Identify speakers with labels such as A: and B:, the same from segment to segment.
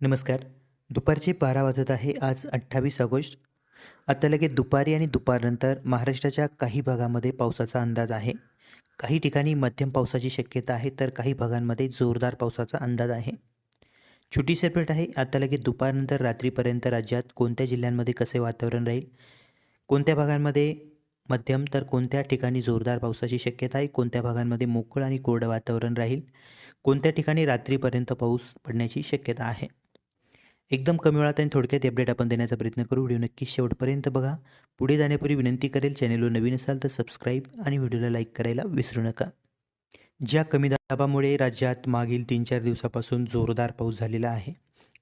A: नमस्कार. दुपारचे बारा वाजत आहे. आज अठ्ठावीस ऑगस्ट. आता लगेच दुपारी आणि दुपारनंतर महाराष्ट्राच्या काही भागामध्ये पावसाचा अंदाज आहे. काही ठिकाणी मध्यम पावसाची शक्यता आहे तर काही भागांमध्ये जोरदार पावसाचा अंदाज आहे. छोटी सेपरेट आहे. आता लगेच दुपारनंतर रात्रीपर्यंत राज्यात कोणत्या जिल्ह्यांमध्ये कसे वातावरण राहील? कोणत्या भागांमध्ये मध्यम तर कोणत्या ठिकाणी जोरदार पावसाची शक्यता आहे? कोणत्या भागांमध्ये मोकळं आणि कोरडं वातावरण राहील? कोणत्या ठिकाणी रात्रीपर्यंत पाऊस पडण्याची शक्यता आहे? एकदम कमी वेळात आणि थोडक्यात अपडेट आपण देण्याचा प्रयत्न करू. व्हिडिओ नक्की शेवटपर्यंत बघा. पुढे जाण्यापूर्वी विनंती करेल चॅनेलवर नवीन असाल तर सबस्क्राईब आणि व्हिडिओला लाईक करायला विसरू नका. ज्या कमी दाबामुळे राज्यात मागील तीन चार दिवसापासून जोरदार पाऊस झालेला आहे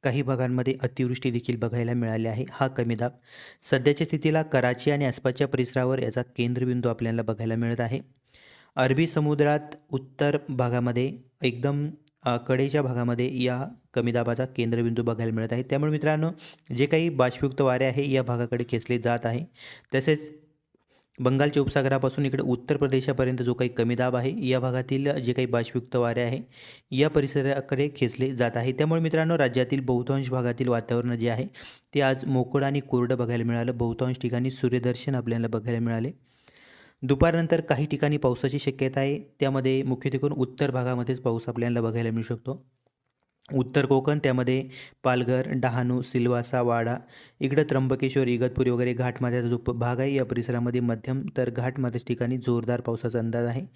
A: काही भागांमध्ये अतिवृष्टी देखील बघायला मिळाली आहे. हा कमी दाब सध्याच्या स्थितीला कराची आणि आसपासच्या परिसरावर याचा केंद्रबिंदू आपल्याला बघायला मिळत आहे. अरबी समुद्रात उत्तर भागामध्ये एकदम कडेच्या भागामध्ये या कमी दाबाचा केंद्रबिंदू बघायला मिळत आहे. त्यामुळे मित्रांनो जे काही बाष्पयुक्त वारे आहे या भागाकडे खेचले जात आहे. तसेच बंगालच्या उपसागरापासून इकडे उत्तर प्रदेशापर्यंत जो काही कमी दाब आहे या भागातील जे काही बाष्पयुक्त वारे आहे या परिसराकडे खेचले जात आहे. त्यामुळे मित्रांनो राज्यातील बहुतांश भागातील वातावरण जे आहे ते आज मोकळं आणि कोरडं बघायला मिळालं. बहुतांश ठिकाणी सूर्यदर्शन आपल्याला बघायला मिळाले. दुपारनंतर काही ठिकाणी पावसाची शक्यता आहे. त्यामध्ये मुख्यत्वे करून उत्तर भागामध्येच पाऊस आपल्याला बघायला मिळू शकतो. उत्तर कोकण त्यामध्ये पालघर डहाणू सिल्वासा वाडा इकडं त्र्यंबकेश्वर इगतपुरी वगैरे घाटमाथ्याचा जो भाग आहे या परिसरामध्ये मध्यम तर घाटमाथ्याच्या ठिकाणी जोरदार पावसाचा अंदाज आहे.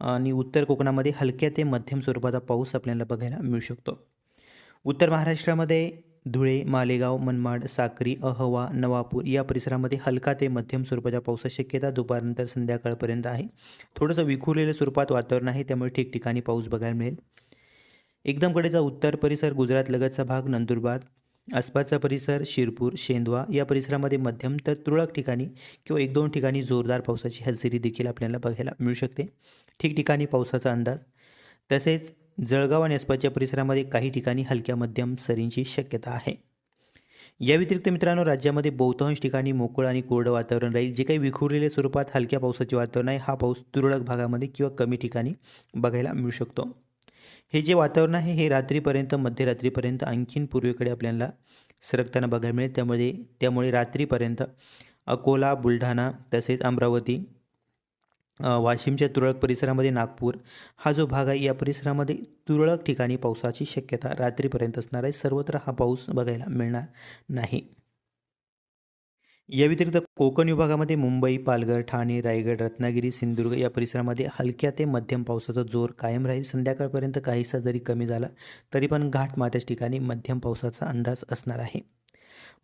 A: आणि उत्तर कोकणामध्ये हलक्या ते मध्यम स्वरूपाचा पाऊस आपल्याला बघायला मिळू शकतो. उत्तर महाराष्ट्रामध्ये धुळे मालेगाव मनमाड साक्री अहवा नवापूर या परिसरामध्ये हलका ते मध्यम स्वरूपाच्या पावसाची शक्यता दुपारनंतर संध्याकाळपर्यंत आहे. थोडंसं विखुरलेल्या स्वरूपात वातावरण आहे त्यामुळे ठिकठिकाणी पाऊस बघायला मिळेल. एकदमकडेचा उत्तर परिसर गुजरात लगतचा भाग नंदुरबार. आसपासचा परिसर शिरपूर शेंदवा. या परिसरामध्ये मध्यम तर तुरळक ठिकाणी किंवा एक दोन ठिकाणी जोरदार पावसाची हजेरी देखील आपल्याला बघायला मिळू शकते. ठिकठिकाणी पावसाचा अंदाज. तसेच जळगाव आणि आसपासच्या परिसरामध्ये काही ठिकाणी हलक्या मध्यम सरींची शक्यता आहे. या व्यतिरिक्त मित्रांनो राज्यामध्ये बहुतांश ठिकाणी मोकळं आणि कोरडं वातावरण राहील. जे काही विखुरलेल्या स्वरूपात हलक्या पावसाचे वातावरण आहे हा पाऊस तुरळक भागामध्ये किंवा कमी ठिकाणी बघायला मिळू शकतो. हे जे वातावरण आहे हे रात्रीपर्यंत मध्यरात्रीपर्यंत आणखीन पूर्वेकडे आपल्याला सरकताना बघायला मिळेल. त्यामध्ये त्यामुळे रात्रीपर्यंत अकोला बुलढाणा तसेच अमरावती वाशिमच्या तुरळक परिसरामध्ये नागपूर हा जो भाग आहे या परिसरामध्ये तुरळक ठिकाणी पावसाची शक्यता रात्रीपर्यंत असणार आहे. सर्वत्र हा पाऊस बघायला मिळणार नाही. या व्यतिरिक्त कोकण विभागामध्ये मुंबई पालघर ठाणे रायगड रत्नागिरी सिंधुदुर्ग या परिसरामध्ये हलक्या ते मध्यम पावसाचा जोर कायम राहील. संध्याकाळपर्यंत काहीसा जरी कमी झाला तरी पण घाट मात्याच ठिकाणी मध्यम पावसाचा अंदाज असणार आहे.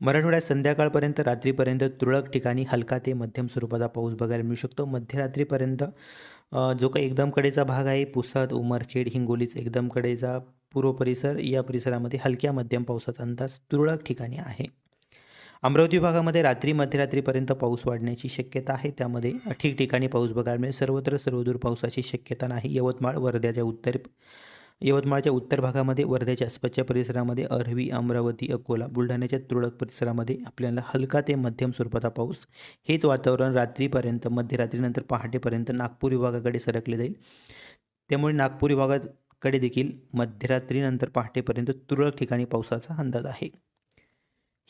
A: मराठवाड्यात संध्याकाळपर्यंत रात्रीपर्यंत तुरळक ठिकाणी हलका ते मध्यम स्वरूपाचा पाऊस बघायला मिळू शकतो. मध्यरात्रीपर्यंत जो काही एकदम कडेचा भाग आहे पुसद उमरखेड हिंगोलीच एकदम कडेचा पूर्व परिसर या परिसरामध्ये हलक्या मध्यम पावसाचा अंदाज तुरळक ठिकाणी आहे. अमरावती विभागामध्ये रात्री मध्यरात्रीपर्यंत पाऊस वाढण्याची शक्यता आहे. त्यामध्ये ठिकठिकाणी पाऊस बघायला मिळेल सर्वत्र सर्वदूर पावसाची शक्यता नाही. यवतमाळ वर्ध्याच्या उत्तर यवतमाळच्या उत्तर भागामध्ये वर्ध्याच्या आसपासच्या परिसरामध्ये अरवी अमरावती अकोला बुलढाण्याच्या तुरळक परिसरामध्ये आपल्याला हलका ते मध्यम स्वरूपाचा पाऊस. हेच वातावरण रात्रीपर्यंत मध्यरात्रीनंतर पहाटेपर्यंत नागपूर विभागाकडे सरकले जाईल. त्यामुळे नागपूर विभागाकडे देखील मध्यरात्रीनंतर पहाटेपर्यंत तुरळक ठिकाणी पावसाचा अंदाज आहे.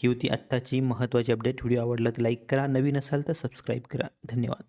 A: ही होती आत्ताची महत्त्वाची अपडेट. व्हिडिओ आवडला तर लाईक करा. नवीन असाल तर सबस्क्राईब करा. धन्यवाद.